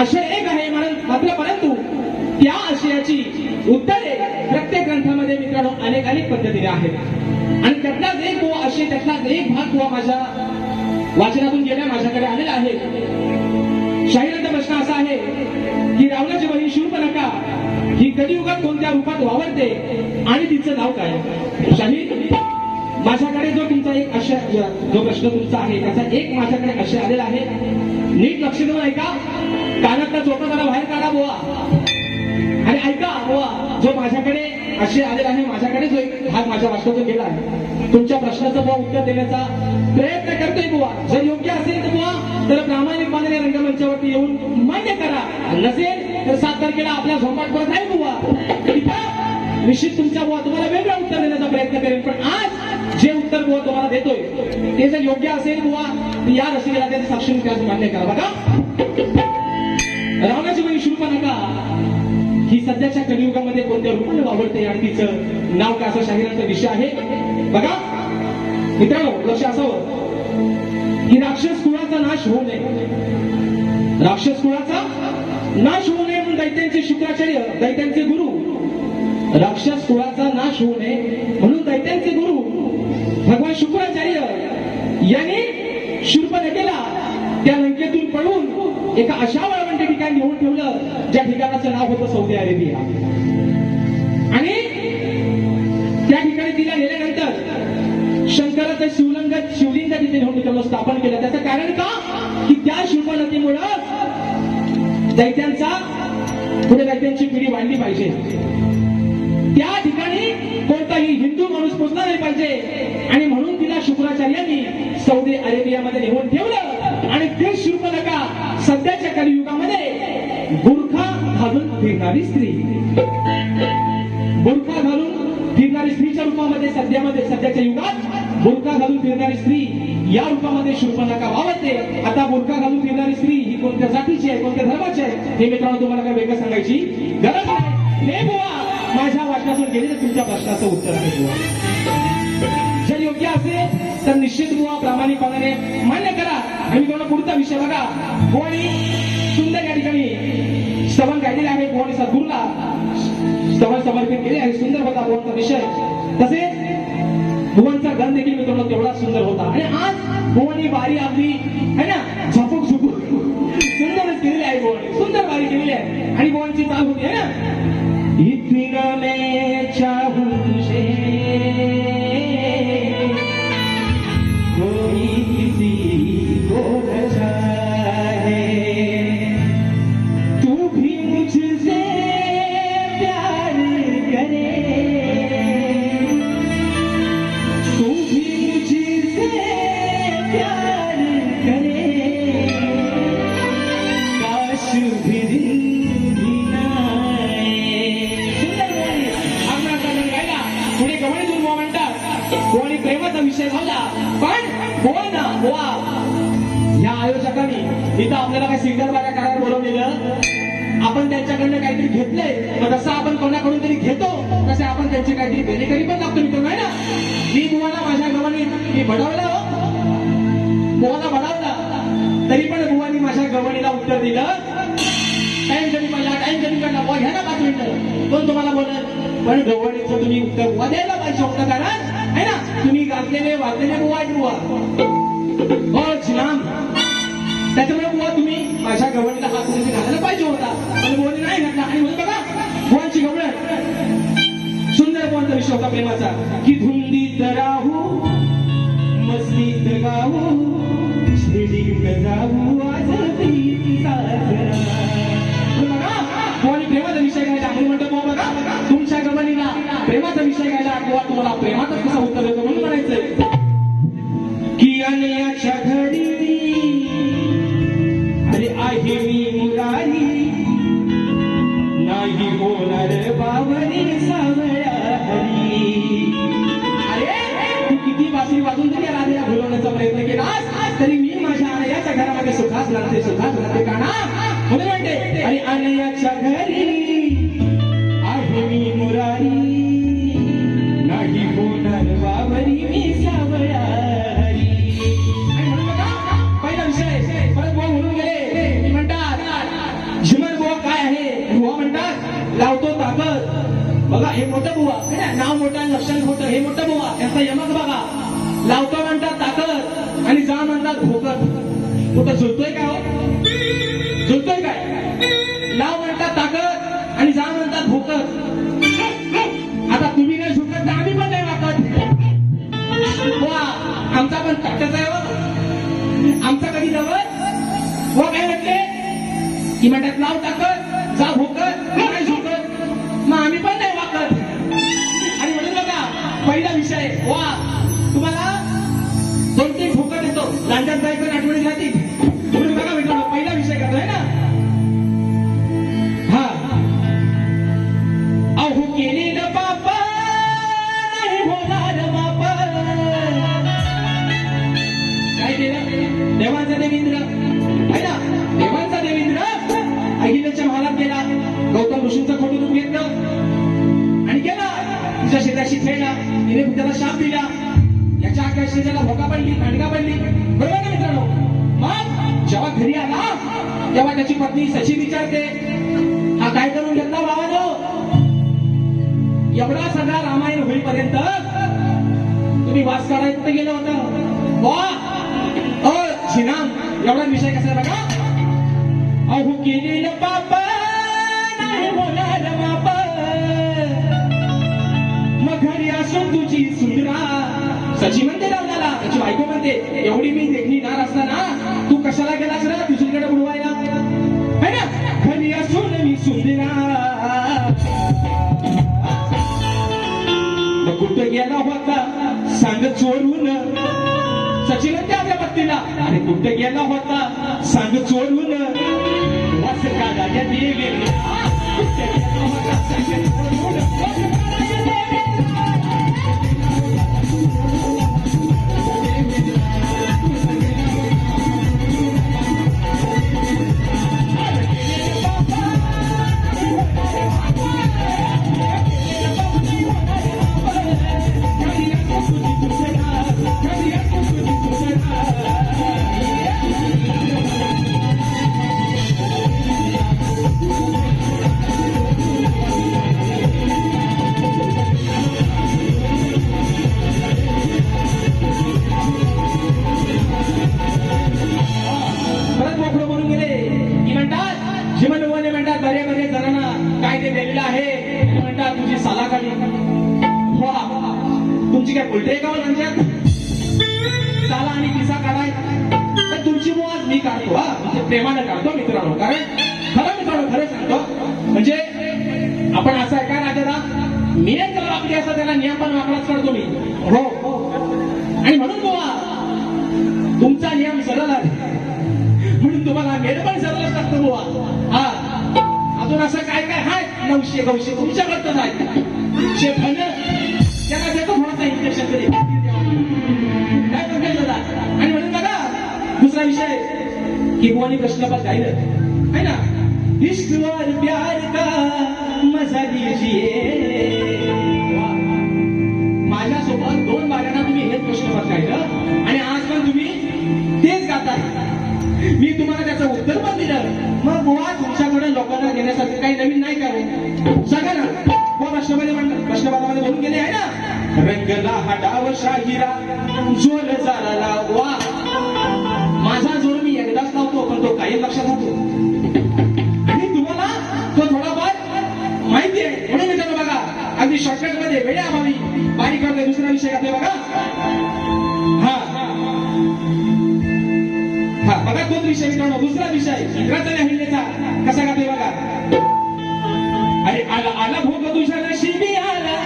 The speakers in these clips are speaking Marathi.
आशय एक आहे मात्र परंतु त्या आशयाची उत्तरे प्रत्येक ग्रंथामध्ये मित्रांनो अनेक अनेक पद्धतीने आहेत. आणि त्यातलाच एक तो आशय त्यातलाच एक भाग किंवा माझ्या वाचनातून गेल्या माझ्याकडे आलेला आहे. शाहिरांचा प्रश्न असा आहे की रावणाची बहीण शूर्पणखा ही कलियुगात कोणत्या रूपात वावरते आणि तिचं नाव काय? शाहीर माझ्याकडे जो तुमचा एक अशा जो प्रश्न तुमचा आहे त्याचा एक माझ्याकडे असे आलेला आहे. नीट लक्ष देऊन ऐका. कानातला चोपा जरा बाहेर काढा बुवा. आणि ऐका बुवा जो माझ्याकडे असे आलेला आहे माझ्याकडे जो एक भाग माझ्या वाचनातून गेला आहे तुमच्या प्रश्नाचं बुवा उत्तर देण्याचा प्रयत्न करतोय बुवा. जर योग्य असेल तर बुवा तर प्रामाणिकपणे रंगमंचावरती येऊन मान्य करा. नसेल तर सात तारखेला आपल्या झोपाट परत आहे बुवा. निश्चित तुमच्या बुवा तुम्हाला वेगळं उत्तर देण्याचा प्रयत्न करेल पण आज जे उत्तर बुवा तुम्हाला देतोय. ते जर योग्य असेल बुवा या रसिकेला त्याचं साक्षी त्याच मान्य करा. बघा. रावणाची बहीण नका. ही सध्याच्या कलियुगामध्ये कोणत्या रूपाने वावरते आणि तिचं नाव का असं शाहिरांचा विषय आहे? बघा. मित्रांनो लक्ष असावं की राक्षस कुळाचा नाश होऊ नये. राक्षस कुळाचा नाश होऊ नये म्हणून दैत्यांचे शुक्राचार्य दैत्यांचे गुरु राक्षस कुळाचा नाश होऊ नये म्हणून दैत्यांचे गुरु भगवान शुक्राचार्य यांनी शूर्पणखेला त्या लंकेतून पळून एका अशा वाळवंट ठिकाणी नेऊन ठेवलं ज्या ठिकाणाचं नाव होतं सौदी अरेबिया. आणि त्या ठिकाणी तिला नेल्यानंतर शंकराचं शिवलिंग शिवलिंग तिथे नेऊन ठेवलं स्थापन केलं. त्याचं कारण का? की त्या शूर्पणखेमुळं दैत्यांचा पुढे दैत्यांची पिढी वाढली पाहिजे. त्या ठिकाणी कोणताही हिंदू माणूस पोचला नाही पाहिजे. आणि म्हणून तिला शुक्राचार्यांनी सौदी अरेबियामध्ये नेऊन ठेवलं. आणि ते शूर्पणखा सध्याच्या कलियुगामध्ये बुरखा घालून फिरणारी स्त्री. बुरखा घालून फिरणारी स्त्रीच्या रूपामध्ये सध्यामध्ये सध्याच्या युगात बुरखा घालून फिरणारी स्त्री या रूपामध्ये शूर्पणखा वावरते. आता बुरखा घालून फिरणारी स्त्री ही कोणत्या जातीची आहे कोणत्या धर्माची आहे? हे मित्रांनो तुम्हाला काय वेगळं सांगायची गरज नाही. माझ्या वाचनातून तर तुमच्या प्रश्नाचं उत्तर आहे बुवा. जर योग्य असेल तर निश्चित बुवा प्रामाणिकपणाने मान्य करा. आणि तुम्हाला पुढचा विषय बघा. कोणी सुंदर या ठिकाणी स्तवन गायलेले आहे. कोणी सद्गुरूला स्तवन समर्पित केले आहे. सुंदर होता भुवनचा विषय. तसेच भुवनचा गण देखील मित्रांनो तेवढा सुंदर होता. आणि आज भुवनी बारी आपली है ना? झपूक झुपूक सुंदरच केलेली आहे भुवन. सुंदर बारी केलेली आहे. आणि भुवनची चाल होती है ना? इतना मैं बोल या आयोजकांनी इथं आपल्याला काही सिंगल बाया करायला बोलवलेलं. आपण त्यांच्याकडनं काहीतरी घेतलंय. तर जसं आपण कोणाकडून तरी घेतो तसे आपण त्यांची काहीतरी बेनेकरी पण लागतो मित्र ना? मी बुवाला माझ्या गव्हाने मी बडवलं हो. बुवाला बडावला तरी पण बुवानी माझ्या गव्हाणीला उत्तर दिलं. टाइम कमी पडला टाइम कमी पडला बुवा घ्या ना पाच मिनिटं. कोण तुम्हाला बोलत पण गव्हाणीचं तुम्ही उत्तर बुवा द्यायला पाहिजे होतं कारण आहे ना? तुम्ही गाजलेले वाजलेले बुवा आहेत बुवा हो जिनाम त्याच्यामुळे बुवा तुम्ही माझ्या गव्हाणीला हात तुम्ही घालायला पाहिजे होता आणि बुवानी नाही घातला आणि म्हणून बघा बुवांची गवळ सुंदर बुवांचा विषय होता प्रेमाचा की धुंदीत राहू मस्तीत गाऊ शिडीत जाऊ आज बघा बुवानी प्रेमाचा विषय घ्यायला म्हणून म्हणतो बुवा बघा तुमच्या गव्हाणीला प्रेमाचा विषय घ्यायला बुवा तुम्हाला प्रेमातच कसा उत्तर देतो म्हणून म्हणायचंय घरामध्ये सुखास लागते सुखास लागते आपण पण ताकद आहे आमचा कधी जवळ व काय म्हटले? की म्हणतात नाव टाकत जा भोकत देवेंद्र. आहे ना? देवांचा देवेंद्र. अहिल्याच्या महालात गेला. गौतम ऋषींचं खोटं रूप घेतलं. आणि गेला. तुझ्या शेजाशी खेळला. तिने त्याला शाप दिला. याच्या आख्या शेजाला भोका पडली खांडगा पडली. बरोबर ना मित्रांनो? मग जेव्हा घरी आला तेव्हा त्याची पत्नी सची विचारते हा काय करून घेतला भावानो? एवढा सगळा रामायण होईपर्यंत तुम्ही वास करायचं गेलं होतं? वा अ छिनाम एवढा विषय कसा आहे बघा? अहो केलेलं पाप नाही होणार माप मग घरी असून तुझी सुंदरा सची म्हणते लग्नाला त्याची बायको म्हणते एवढी मी देखणी नार असताना तू कशाला गेलास ना दुसरीकडे उडवायला है ना? घरी असून मी सुंदरा मग कुठं गेला होता? सांग चोरून. सचिन त्या आपल्या अरे कुठे गेला होता सांग चोरून वास काढायला देवेला. कुठं गेला होता सांग चोरून. तुमची काय उलटे का हो म्हणजे? त्यांच्यात साला आणि किसा काढाय. तर तुमची मुळात मी काढतो हा म्हणजे प्रेमानं काढतो मित्रांनो. कारण खरं मित्रांनो खरं सांगतो. म्हणजे आपण असं आहे का राजाला? मी एक त्याला असा त्याला नियम पण वाकडाच काढतो मी. हो. आणि म्हणून बुवा तुमचा नियम सरळ आहे. म्हणून तुम्हाला मेड पण सरळच लागतं बुवा. हा. अजून असं काय काय? हाय नऊशे नऊशे तुमच्याकडचं आहे. की बुवानी प्रश्नपद गायलं है ना? इश्क और प्यार का मजा लीजिए माझ्यासोबत दोन बाऱ्यांना तुम्ही हेच प्रश्नपत्र गायलं आणि आज पण तुम्ही तेच गाताय मी तुम्हाला त्याचं उत्तर पण दिलं. मग बुवा तुमच्याकडे लोकांना घेण्यासाठी काही नवीन नाही काय सांगा ना. बुवा प्रश्नमध्ये म्हणतात. प्रश्नपत्रामध्ये बोलून गेले आहे ना? रंगला हा डाव शाहिरा जोर झाला विषय मित्रांनो दुसरा विषय. इंग्रज आणि अहिल्याचा कसा घातलाय बघा? अरे आला आला भोग तुझ्या नशिबी आला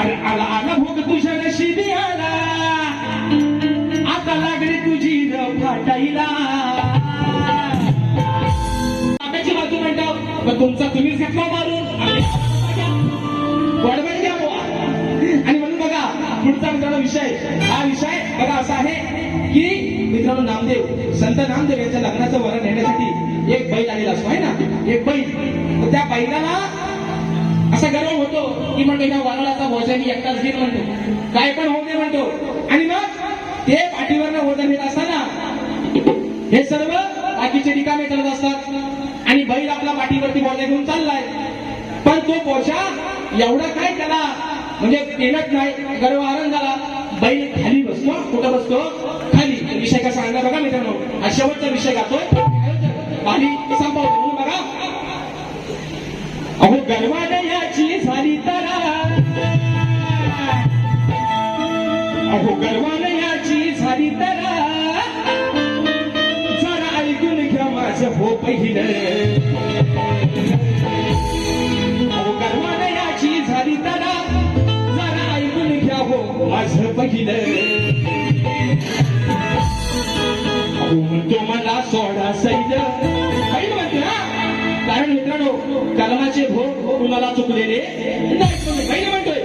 अरे आला आला भोग तुझ्या नशिबी आला आता लागली तुझी र फाटाईला ताब्याची बाजू म्हणतो मग तुमचा तुम्हीच घेतला मारून. वडवण घ्या आणि म्हणून बघा पुढचा मित्रांनो विषय. हा विषय बघा असा आहे. मित्रांनो नामदेव संत नामदेव यांच्या लग्नाचं वरण नेण्यासाठी एक बैल आलेला असतो आहे ना? एक बैल. तर त्या बैलाला असा गर्व होतो की म्हणतो ह्या वराळाचा भोजन मी एकटाच घेत म्हणतो. काय पण होऊ दे म्हणतो. आणि मग ते पाठीवरनं वजन घेत असताना हे सर्व बाकीचे रिकामे करत असतात. आणि बैल आपला पाठीवरती बोला घेऊन चाललाय. पण तो पोरशा एवढा काय त्याला? म्हणजे पेलत नाही गर्व आनंद झाला बैल खाली बसतो कुठं बसतो? विषय कसा आणला बघा मित्रांनो. हा शेवटचा विषय गातोय. आणि संपवतो म्हणून बघा. अहो गर्वाने झाली तर अहो गर्वाने झाली तर जरा ऐकून घ्या माझं हो पहिलं. अहो गर्वाने झाली तरा जरा ऐकून घ्या हो माझं पहिलं. मला सोडा सैद काही म्हणते ना कारण मित्रांनो कलमाचे भोग कुणाला चुकलेले नाही काही म्हणतोय.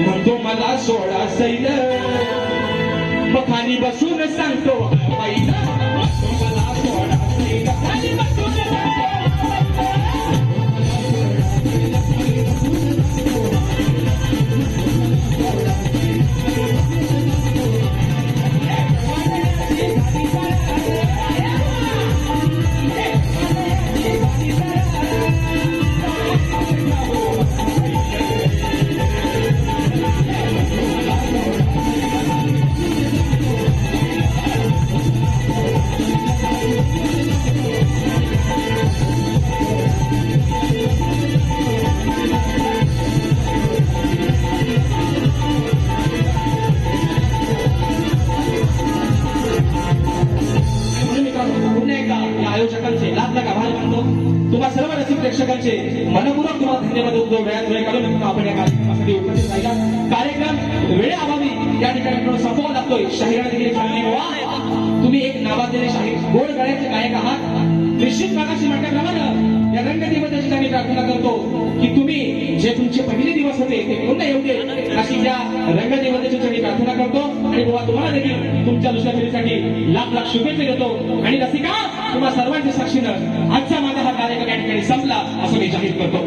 म्हणतो मला सोडा सैद मग खाली बसून सांगतो तुम्हा सर्व रसिक प्रेक्षकांचे मनपूर्वक तुम्हाला धन्यवाद देतो वेळात वेळ काढून आपण या कार्यक्रमासाठी उपस्थित राहिला. कार्यक्रम वेळेअभावी या ठिकाणी संपवा लागतोय शाहिरा देखील चांगली वा तुम्ही एक नावाजलेले शाहीर गोड गळ्याचे गायक आहात. निश्चित प्रकाशी म्हटल्याप्रमाणे या रंगदेवतेच्या ठिकाणी प्रार्थना करतो की तुम्ही जे तुमचे पहिले दिवस होते ते पुन्हा येऊ दे. अशी या रंगदेवतेच्या ठिकाणी प्रार्थना करतो. आणि बाबा तुम्हाला देखील तुमच्या दुसऱ्या फेरीसाठी लाख लाख शुभेच्छा देतो. आणि रसिका तुम्हा सर्वांच्या साक्षीनं आजचा माझा हा कार्यक्रम या ठिकाणी संपला असं मी जाहीर करतो